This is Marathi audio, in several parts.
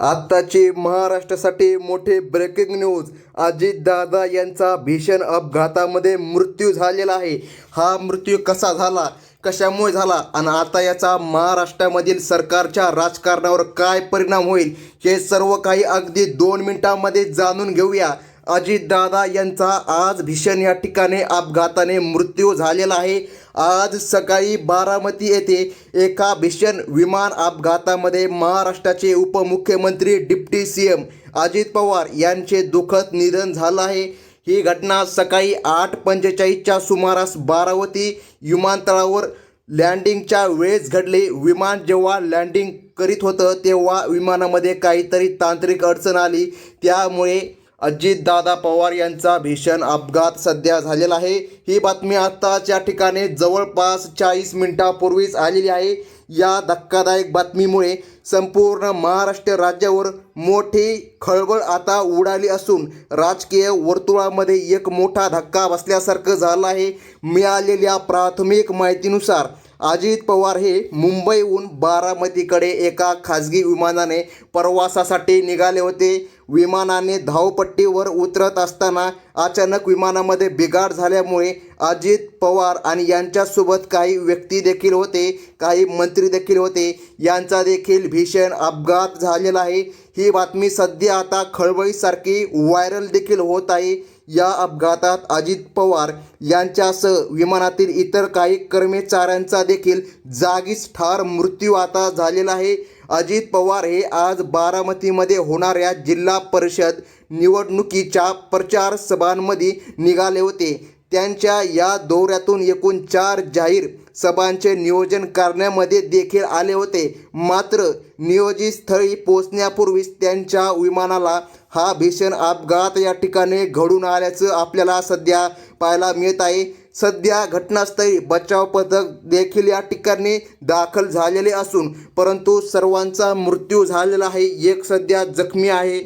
आत्ताची महाराष्ट्रासाठी मोठे ब्रेकिंग न्यूज अजित दादा यांचा भीषण अपघातामध्ये मृत्यू झालेला आहे. हा मृत्यू कसा झाला? कशामुळे झाला? आणि आता याचा महाराष्ट्रामधील सरकारच्या राजकारणावर काय परिणाम होईल? हे सर्व काही अगदी दोन मिनिटांमध्ये जाणून घेऊया. अजितदादा यांचा आज भीषण या ठिकाणी अपघाताने मृत्यू झालेला आहे. आज सकाळी बारामती येथे एका भीषण विमान अपघातामध्ये महाराष्ट्राचे उपमुख्यमंत्री deputy C M Ajit Pawar यांचे दुःखद निधन झालं आहे. ही घटना सकाळी आठ पंचेचाळीसच्या सुमारास बारावती विमानतळावर लँडिंगच्या वेळेस घडले. विमान जेव्हा लँडिंग करीत होतं तेव्हा विमानामध्ये काहीतरी तांत्रिक अडचण आली. त्यामुळे अजितदादा पवार यांचा भीषण अपघात सध्या झालेला आहे. ही बातमी आत्ताच या ठिकाणी जवळपास चाळीस मिनिटापूर्वीच आलेली आहे. या धक्कादायक बातमीमुळे संपूर्ण महाराष्ट्र राज्यावर मोठी खळबळ आता उडाली असून राजकीय वर्तुळामध्ये एक मोठा धक्का बसल्यासारखं झालं आहे. मिळालेल्या प्राथमिक माहितीनुसार अजित पवार हे मुंबईहून बारामतीकडे एका खाजगी विमानाने प्रवासासाठी निघाले होते. विमानाने धावपट्टीवर उतरत असताना अचानक विमानामध्ये बिघाड झाल्यामुळे अजित पवार आणि यांच्यासोबत काही व्यक्ती देखील होते काही मंत्री देखील होते. यांचा देखील भीषण अपघात झालेला आहे. ही बातमी सध्या आता खळबळीसारखी व्हायरल देखील होत आहे. या अपघातात अजित पवार यांच्यासह विमानातील इतर काही कर्मचाऱ्यांचा देखील जागीच ठार मृत्यू आता झालेला आहे. अजित पवार हे आज बारामतीमध्ये होणाऱ्या जिल्हा परिषद निवडणुकीच्या प्रचार सभांमध्ये निघाले होते. त्यांच्या या दौऱ्यातून एकूण चार जाहीर सभांचे नियोजन करण्यामध्ये देखील आले होते. मात्र नियोजित स्थळी पोचण्यापूर्वीच त्यांच्या विमानाला हा भीषण अपघात या ठिकाणी घडून आल्याचं आपल्याला सध्या पाहायला मिळत आहे. सध्या घटनास्थळी बचाव पथक देखील या ठिकाणी दाखल झालेले असून परंतु सर्वांचा मृत्यू झालेला आहे एक सध्या जखमी आहे.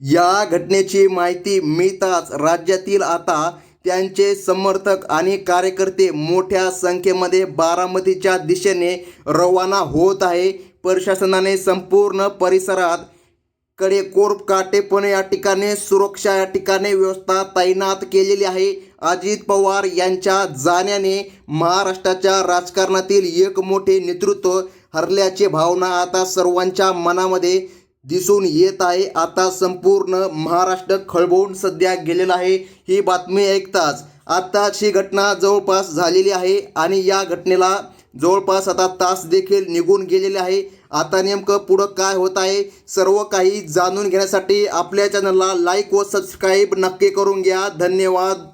या घटनेची माहिती मिळताच राज्यातील आता त्यांचे समर्थक आणि कार्यकर्ते मोठ्या संख्येमध्ये बारामतीच्या दिशेने रवाना होत आहे. प्रशासनाने संपूर्ण परिसरात कडे कोर्प काटेपणे या ठिकाणी सुरक्षा या ठिकाणी व्यवस्था तैनात केलेली आहे. अजित पवार यांच्या जाण्याने महाराष्ट्राच्या राजकारणातील एक मोठे नेतृत्व हरल्याची भावना आता सर्वांच्या मनामध्ये दिसून येत आहे. आता संपूर्ण महाराष्ट्र खळबळून सध्या गेलेला आहे. ही बातमी ऐकताच आत्ताच ही घटना जवळपास झालेली आहे आणि या घटनेला जवळपास आता तास देखील निघून गेलेले आहे. आता नेमकं पुढं काय होत आहे सर्व काही जाणून घेण्यासाठी आपल्या चॅनलला लाईक व सबस्क्राईब नक्की करून घ्या. धन्यवाद.